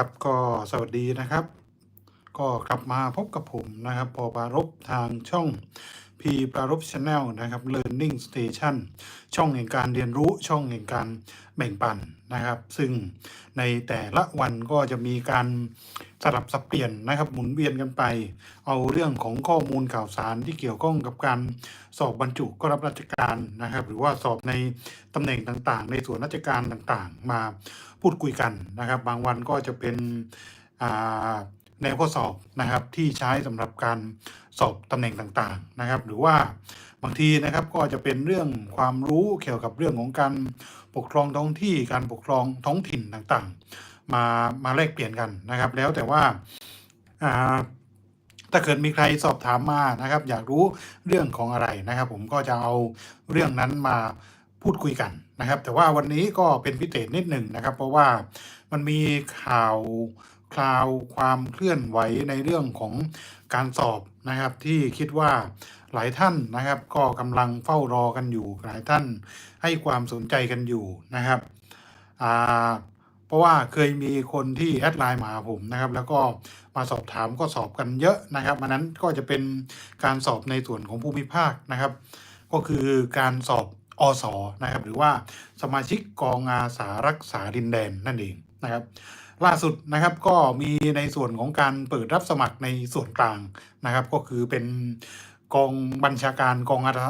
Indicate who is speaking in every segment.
Speaker 1: ครับก็สวัสดีนะครับ ก็กลับมาพบกับผมนะครับ พอบารบทางช่อง P ปารบ Channel นะครับ Learning Station ช่องแห่งการเรียนรู้ช่องแห่งการแบ่งปันนะครับ ซึ่งในแต่ละวันก็จะมีการสลับสับเปลี่ยนนะครับ หมุนเวียนกันไป เอาเรื่องของข้อมูลข่าวสารที่เกี่ยวข้องกับการสอบบรรจุก็รับราชการนะครับ หรือว่าสอบในตำแหน่งต่างๆ ในส่วนราชการต่างๆ มาพูดคุยกันนะครับ บางวันก็จะเป็นอ่า แนวข้อสอบนะครับที่ใช้สำหรับการสอบตำแหน่งต่างๆนะครับ หรือว่าบางทีนะครับก็จะเป็นเรื่องความรู้เกี่ยวกับเรื่องของการปกครองท้องที่การปกครองท้องถิ่นต่างๆ มามาแลกเปลี่ยนกันนะครับ แล้วแต่ว่าอ่าถ้าเกิดมีใครสอบถามมานะครับ อยากรู้เรื่องของอะไรนะครับ ผมก็จะเอาเรื่องนั้นมาพูดคุยกันนะครับ แต่ว่าวันนี้ก็เป็นพิเศษนิดหนึ่งนะครับ เพราะว่ามันมีข่าว คราวความเคลื่อนไหวในเรื่องของการสอบนะครับ ที่คิดว่าหลายท่านนะครับ ก็กำลังเฝ้ารอกันอยู่ หลายท่านให้ความสนใจกันอยู่นะครับเพราะว่าเคยมีคนที่แอดไลน์มาหาผมนะครับ แล้วก็มาสอบถามก็สอบกันเยอะนะครับอันนั้นก็จะเป็นการสอบในส่วนของภูมิภาคนะครับ ก็คือการสอบอสอนะครับ หรือว่าสมาชิกกองอาสารักษาดินแดนนั่นเองนะครับ ล่าสุดนะครับก็มีในส่วนของการเปิดรับสมัครในส่วนกลางนะครับ ก็คือเป็นกองบัญชาการกองอาสา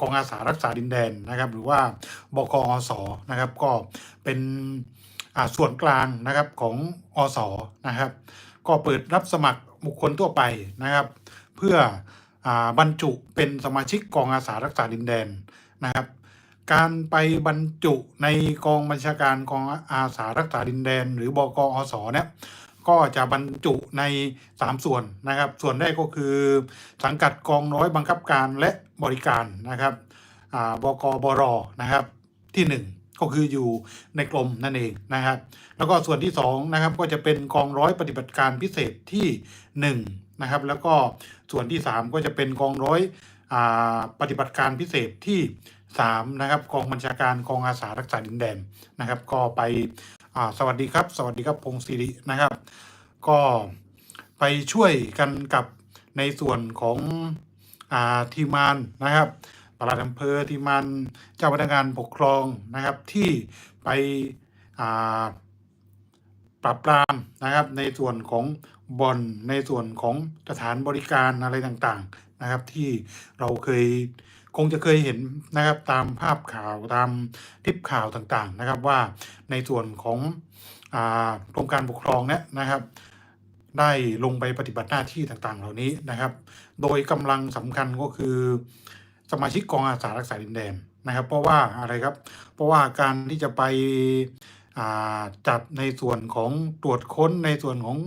Speaker 1: กองอาสารักษาดินแดนนะครับ หรือว่าบกอสนะครับ ก็เป็นอ่าส่วนกลางนะครับของอสนะครับ ก็เปิดรับสมัครบุคคลทั่วไปนะครับ เพื่ออาบรรจุเป็นสมาชิกกองอาสารักษาดินแดนนะครับ การไปบรรจุในกองบัญชาการกองอาสารักษาดินแดน หรือบกอสเนี่ยก็จะบรรจุใน 3 ส่วนนะครับ ส่วนแรกก็คือ สังกัดกองร้อยบังคับการและบริการนะครับบกบรนะครับที่ 1 ก็คืออยู่ในกรมนั่นเองนะครับ แล้วก็ส่วนที่2นะครับก็จะเป็นกองร้อยปฏิบัติการพิเศษที่1นะครับแล้วก็ส่วนที่ 3 ก็จะเป็นกองร้อยปฏิบัติการพิเศษที่ 3นะครับกองบัญชาการกองอาสารักษาดินแดนนะครับ ก็ไปสวัสดีครับ สวัสดีครับพงศิรินะครับ ก็ไปช่วยกันกับในส่วนของอทีมานนะครับปลัดอำเภอทีมานเจ้าพนักงานปกครองนะครับ ที่ไปปราบปรามนะครับ ในส่วนของบ่อนในส่วนของสถานบริการอะไรต่างๆนะครับ ที่เราเคย คงจะเคยเห็นนะครับตามภาพข่าวตามทิปข่าวต่างๆนะครับว่าในส่วนของกรมการปกครองเนี่ยนะครับ ได้ลงไปปฏิบัติหน้าที่ต่างๆ เหล่านี้นะครับ โดยกำลังสำคัญก็คือ สมาชิกกองอาสารักษาดินแดนนะครับ เพราะว่าอะไรครับ เพราะว่าการที่จะไปจับในส่วนของตรวจค้นในส่วนของ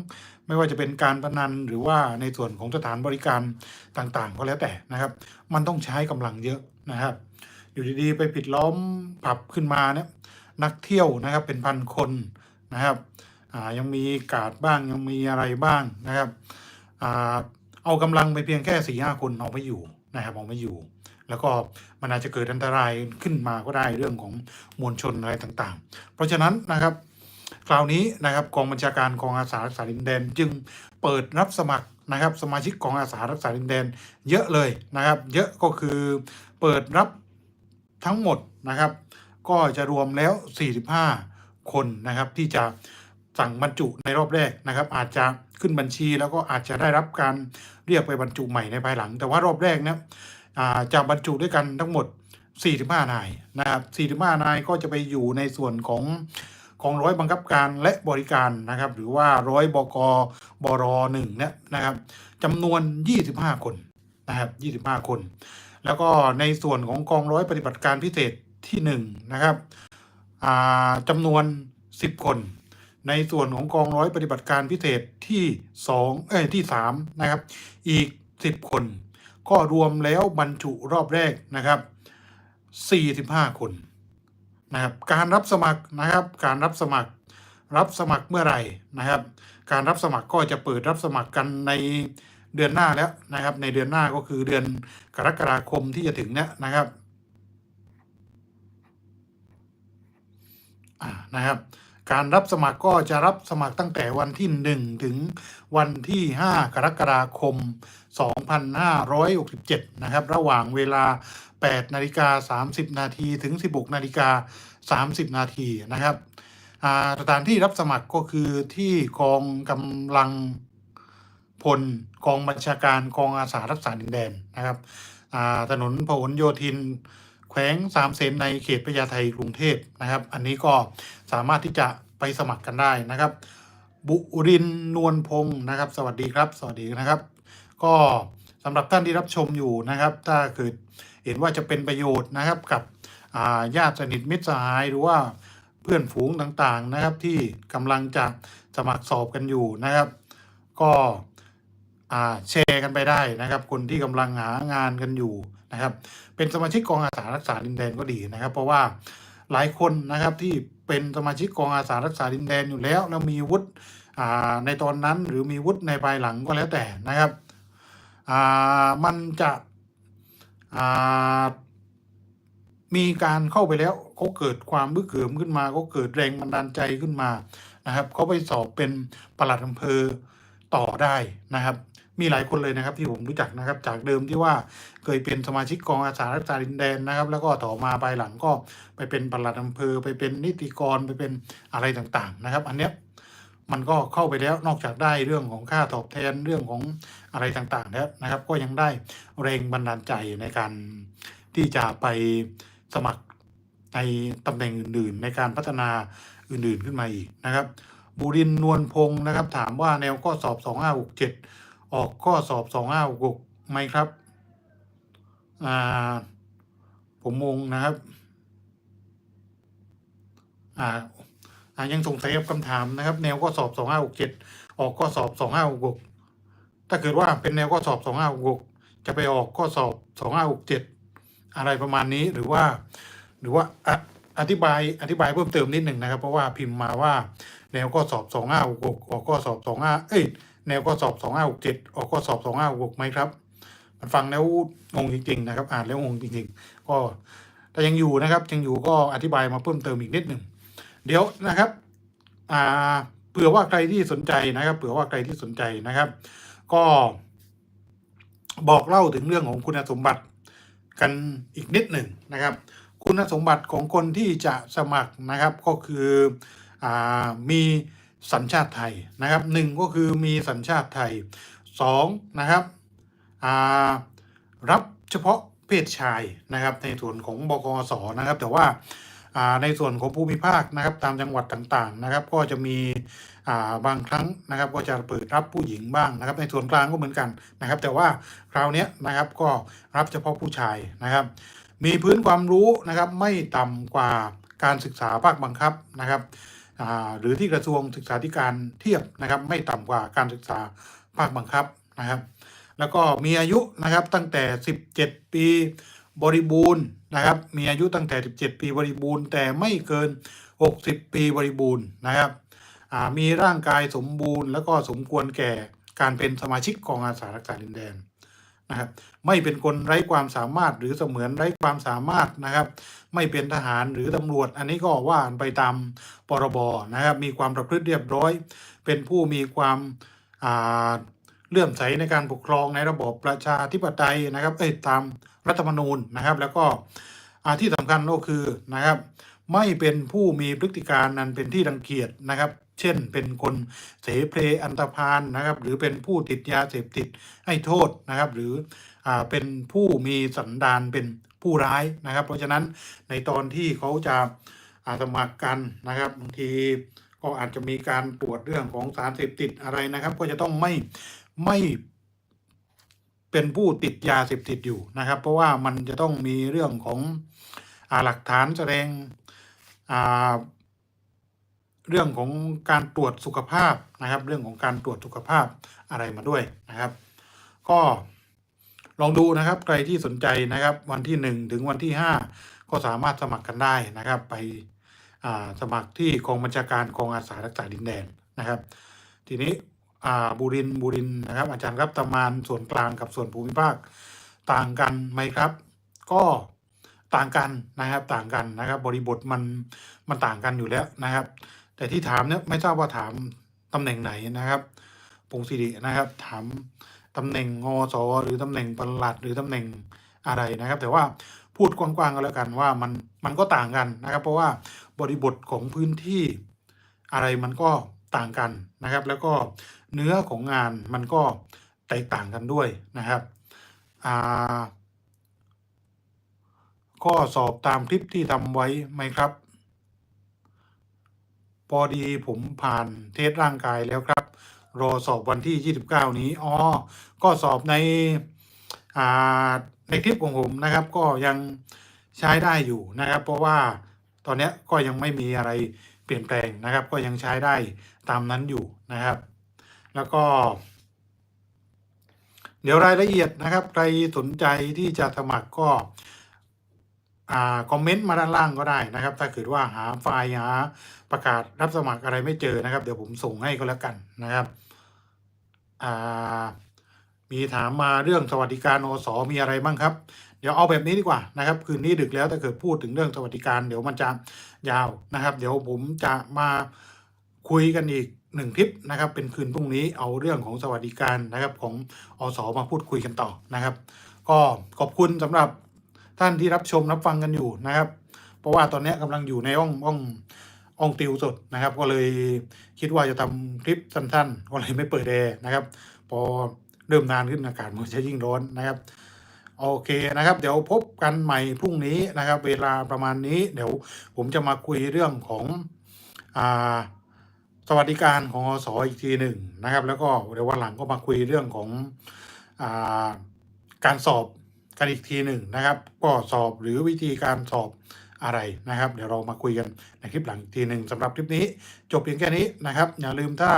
Speaker 1: ไม่ว่าจะเป็นการพนันหรือว่าในส่วนของสถานบริการต่างๆ ก็แล้วแต่นะครับ มันต้องใช้กำลังเยอะนะครับ อยู่ดีๆ ไปปิดล้อมผับขึ้นมาเนี่ยนักเที่ยวนะครับเป็นพันคนนะครับยังมีกาดบ้างยังมีอะไรบ้างนะครับอเอากำลังไปเพียงแค่สี่ห้าคนเอาไม่อยู่นะครับเอาไม่อยู่ แล้วก็มันอาจจะเกิดอันตรายขึ้นมาก็ได้เรื่องของมวลชนอะไรต่างๆ เพราะฉะนั้นนะครับ คราวนี้นะครับกองบัญชาการกองอาสารักษาดินแดน จึงเปิดรับสมัครนะครับ สมาชิกกองอาสารักษาดินแดน เยอะเลยนะครับ เยอะก็คือเปิดรับทั้งหมดนะครับ ก็จะรวมแล้ว 45 คนนะครับ ที่จะสั่งบรรจุในรอบแรกนะครับ อาจจะขึ้นบัญชีแล้วก็อาจจะได้รับการเรียกไปบรรจุใหม่ในภายหลัง แต่ว่ารอบแรกเนะอ่าจะบรรจุด้วยกันทั้งหมด 45 นายนะครับ 45 นายก็จะไปอยู่ในส่วนของ ของร้อยบังคับการและบริการนะครับ หรือว่าร้อยบกบรหนึ่งเนี่ยนะครับจำนวน 25 คนนะครับ25 คน แล้วก็ในส่วนของกองร้อยปฏิบัติการพิเศษที่1นะครับจำนวน 10 คน ในส่วนของกองร้อยปฏิบัติการพิเศษที่2เอ้ยที่3นะครับ อีก 10 คน ก็รวมแล้วบรรจุรอบแรกนะครับ 45 คน นะครับการรับสมัครนะครับ การรับสมัครรับสมัครเมื่อไหร่นะครับ การรับสมัครก็จะเปิดรับสมัครกันในเดือนหน้าแล้วนะครับ ในเดือนหน้าก็คือเดือนกรกฎาคมที่จะถึงเนี้ยนะครับอ่านะครับ การรับสมัครก็จะรับสมัครตั้งแต่วันที่ 1 ถึงวันที่ 5 กรกฎาคม 2567 นะครับ ระหว่างเวลา 8 นาฬิกา 30 นาทีถึง 16 นาฬิกา 30 นาทีนะครับสถานที่รับสมัครก็คือที่กองกำลังพลกองบัญชาการกองอาสารักษาดินแดนนะครับถนนพหลโยธิน แขวงสามเสนในเขตพญาไทกรุงเทพนะครับ อันนี้ก็สามารถที่จะไปสมัครกันได้นะครับ บุรินนวลพงศ์นะครับ สวัสดีครับ สวัสดีนะครับ ก็สำหรับท่านที่รับชมอยู่นะครับ ถ้าเกิดเห็นว่าจะเป็นประโยชน์นะครับกับญาติสนิทมิตรสหายหรือว่าเพื่อนฝูงต่างๆนะครับ ที่กำลังจะสมัครสอบกันอยู่นะครับ ก็แชร์กันไปได้นะครับ คนที่กำลังหางานกันอยู่ นะครับ เป็นสมาชิกกองอาสารักษาดินแดนก็ดีนะครับ เพราะว่าหลายคนนะครับที่เป็นสมาชิกกองอาสารักษาดินแดนอยู่แล้ว แล้วมีวุฒิในตอนนั้นหรือมีวุฒิในภายหลังก็แล้วแต่นะครับมันจะมีการเข้าไปแล้วเขาเกิดความบึกเขิมขึ้นมาก็เกิดแรงบันดาลใจขึ้นมานะครับเขาไปสอบเป็นปลัดอำเภอต่อได้นะครับ มีหลายคนเลยนะครับที่ผมรู้จักนะครับ จากเดิมที่ว่าเคยเป็นสมาชิกกองอาสารักษาดินแดนนะครับ แล้วก็ต่อมาภายหลังก็ไปเป็นปลัดอำเภอ ไปเป็นนิติกรไปเป็นอะไรต่างๆนะครับ อันเนี้ยมันก็เข้าไปแล้วนอกจากได้เรื่องของค่าตอบแทนเรื่องของอะไรต่างๆแล้วนะครับ ก็ยังได้แรงบันดาลใจในการที่จะไปสมัครในตำแหน่งอื่น ๆ ในการพัฒนาอื่นๆขึ้นมาอีกนะครับบุรินนวลพงศ์นะครับ ถามว่าแนวข้อสอบ 2567 ออกข้อสอบ 2566ไหมครับ อ่า ผมงงนะครับ อ่าอ่ายังสงสัยกับคำถามนะครับ แนวข้อสอบ 2567 ออกข้อสอบ 2566 ถ้าเกิดว่าเป็นแนวข้อสอบ 2566 จะไปออกข้อสอบ 2567 อะไรประมาณนี้หรือว่า หรือว่าอะอธิบายอธิบายเพิ่มเติมนิดหนึ่งนะครับ เพราะว่าพิมพ์มาว่า แนวข้อสอบ 2566 ออกข้อสอบ 25 เอ้ย แนวข้อสอบ 2567 ออกข้อสอบ 2566ไหมครับ มันฟังแล้วงงจริง ๆ นะครับ อ่านแล้วงงจริง ๆ ก็แต่ยังอยู่นะครับยังอยู่ก็อธิบายมาเพิ่มเติมอีกนิดหนึ่งเดี๋ยวนะครับอ่าเผื่อว่าใครที่สนใจนะครับเผื่อว่าใครที่สนใจนะครับ ก็บอกเล่าถึงเรื่องของคุณสมบัติกันอีกนิดหนึ่งนะครับ คุณสมบัติของคนที่จะสมัครนะครับก็คืออมี สัญชาติไทยนะครับหนึ่งก็คือมีสัญชาติไทยสองนะครับรับเฉพาะเพศชายนะครับในส่วนของบกสนะครับ แต่ว่าในส่วนของภูมิภาคนะครับตามจังหวัดต่างๆนะครับ ก็จะมีบางครั้งนะครับ ก็จะเปิดรับผู้หญิงบ้างนะครับ ในส่วนกลางก็เหมือนกันนะครับ แต่ว่าคราวนี้นะครับก็รับเฉพาะผู้ชายนะครับ มีพื้นความรู้นะครับไม่ต่ำกว่าการศึกษาภาคบังคับนะครับ หรือที่กระทรวงศึกษาธิการเทียบนะครับไม่ต่ำกว่าการศึกษาภาคบังคับนะครับ แล้วก็มีอายุนะครับตั้งแต่ 17 ปีบริบูรณ์นะครับ มีอายุตั้งแต่ 17 ปีบริบูรณ์ แต่ไม่เกิน 60 ปีบริบูรณ์นะครับมีร่างกายสมบูรณ์ แล้วก็สมควรแก่การเป็นสมาชิกกองอาสารักษาดินแดน นะครับไม่เป็นคนไร้ความสามารถหรือเสมือนไร้ความสามารถนะครับ ไม่เป็นทหารหรือตำรวจ อันนี้ก็ว่าไปตามปรบนะครับ มีความประพฤติเรียบร้อย เป็นผู้มีความเลื่อมใสในการปกครองในระบบประชาธิปไตยนะครับเอ้ยตามรัฐธรรมนูญนะครับ แล้วก็ที่สำคัญก็คือนะครับ ไม่เป็นผู้มีพฤติการนั้นเป็นที่รังเกียจนะครับ เช่น เป็นคนเสเพลอันตพานนะครับ หรือเป็นผู้ติดยาเสพติดให้โทษนะครับ หรืออ่าเป็นผู้มีสันดานเป็นผู้ร้ายนะครับ เพราะฉะนั้นในตอนที่เขาจะอาสมัครกันนะครับบางทีก็อาจจะมีการตรวจเรื่องของสารเสพติดอะไรนะครับ ก็จะต้องไม่ไม่เป็นผู้ติดยาเสพติดอยู่นะครับ เพราะว่ามันจะต้องมีเรื่องของอาหลักฐานแสดงอ่า เรื่องของการตรวจสุขภาพนะครับ เรื่องของการตรวจสุขภาพอะไรมาด้วยนะครับ ก็ลองดูนะครับใครที่สนใจนะครับ วันที่หนึ่งถึงวันที่ห้าก็สามารถสมัครกันได้นะครับ ไปสมัครที่กองบัญชาการกองอาสารักษาดินแดนนะครับ ทีนี้บุรินทร์บุรินทร์นะครับ อาจารย์ครับตำมานส่วนกลางกับส่วนภูมิภาคต่างกันไหมครับ ก็ต่างกันนะครับต่างกันนะครับ บริบทมันมันต่างกันอยู่แล้วนะครับ แต่ที่ถามเนี่ยไม่ทราบว่าถามตำแหน่งไหนนะครับพงศิรินะครับ ถามตำแหน่งงอสหรือตำแหน่งปลัดหรือตำแหน่งอะไรนะครับ แต่ว่าพูดกว้างๆก็แล้วกันว่ามันมันก็ต่างกันนะครับ เพราะว่าบริบทของพื้นที่อะไรมันก็ต่างกันนะครับ แล้วก็เนื้อของงานมันก็แตกต่างกันด้วยนะครับก็สอบตามคลิปที่ทำไว้ไหมครับ พอดีผมผ่านเทสร่างกายแล้วครับ รอสอบวันที่ 29 นี้อ๋อก็สอบในในคลิปของผมนะครับ ก็ยังใช้ได้อยู่นะครับ เพราะว่าตอนนี้ก็ยังไม่มีอะไรเปลี่ยนแปลงนะครับ ก็ยังใช้ได้ตามนั้นอยู่นะครับ แล้วก็ เดี๋ยวรายละเอียดนะครับ ใครสนใจที่จะสมัครก็อ่าคอมเมนต์มาด้านล่างก็ได้นะครับ ถ้าเกิดว่าหาไฟล์หา ประกาศรับสมัครอะไรไม่เจอนะครับ เดี๋ยวผมส่งให้ก็แล้วกันนะครับมีถามมาเรื่องสวัสดิการอสมีอะไรบ้างครับ เดี๋ยวเอาแบบนี้ดีกว่านะครับ คืนนี้ดึกแล้วถ้าเกิดพูดถึงเรื่องสวัสดิการเดี๋ยวมันจะยาวนะครับ เดี๋ยวผมจะมาคุยกันอีกหนึ่งคลิปนะครับ เป็นคืนพรุ่งนี้เอาเรื่องของสวัสดิการนะครับของอสมาพูดคุยกันต่อนะครับ ก็ขอบคุณสำหรับท่านที่รับชมรับฟังกันอยู่นะครับ เพราะว่าตอนนี้กำลังอยู่ในห้องห้อง องติวสดนะครับ ก็เลยคิดว่าจะทำคลิปสั้นๆ ก็เลยไม่เปิดแอร์นะครับ พอเริ่มนานขึ้นอากาศมันจะยิ่งร้อนนะครับ โอเคนะครับ เดี๋ยวพบกันใหม่พรุ่งนี้นะครับ เวลาประมาณนี้ เดี๋ยวผมจะมาคุยเรื่องของอ่าสวัสดิการของอสอีกทีหนึ่งนะครับ แล้วก็เดี๋ยววันหลังก็มาคุยเรื่องของอาการสอบกันอีกทีหนึ่งนะครับ ก็สอบหรือวิธีการสอบ อะไรนะครับ เดี๋ยวเรามาคุยกันในคลิปหลังทีหนึ่งสำหรับคลิปนี้ จบเพียงแค่นี้นะครับ อย่าลืมถ้า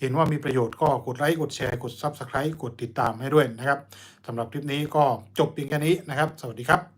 Speaker 1: เห็นว่ามีประโยชน์ก็กดไลค์กดแชร์กด Subscribe กดติดตามให้ด้วยนะครับสำหรับคลิปนี้ก็จบเพียงแค่นี้นะครับ สวัสดีครับ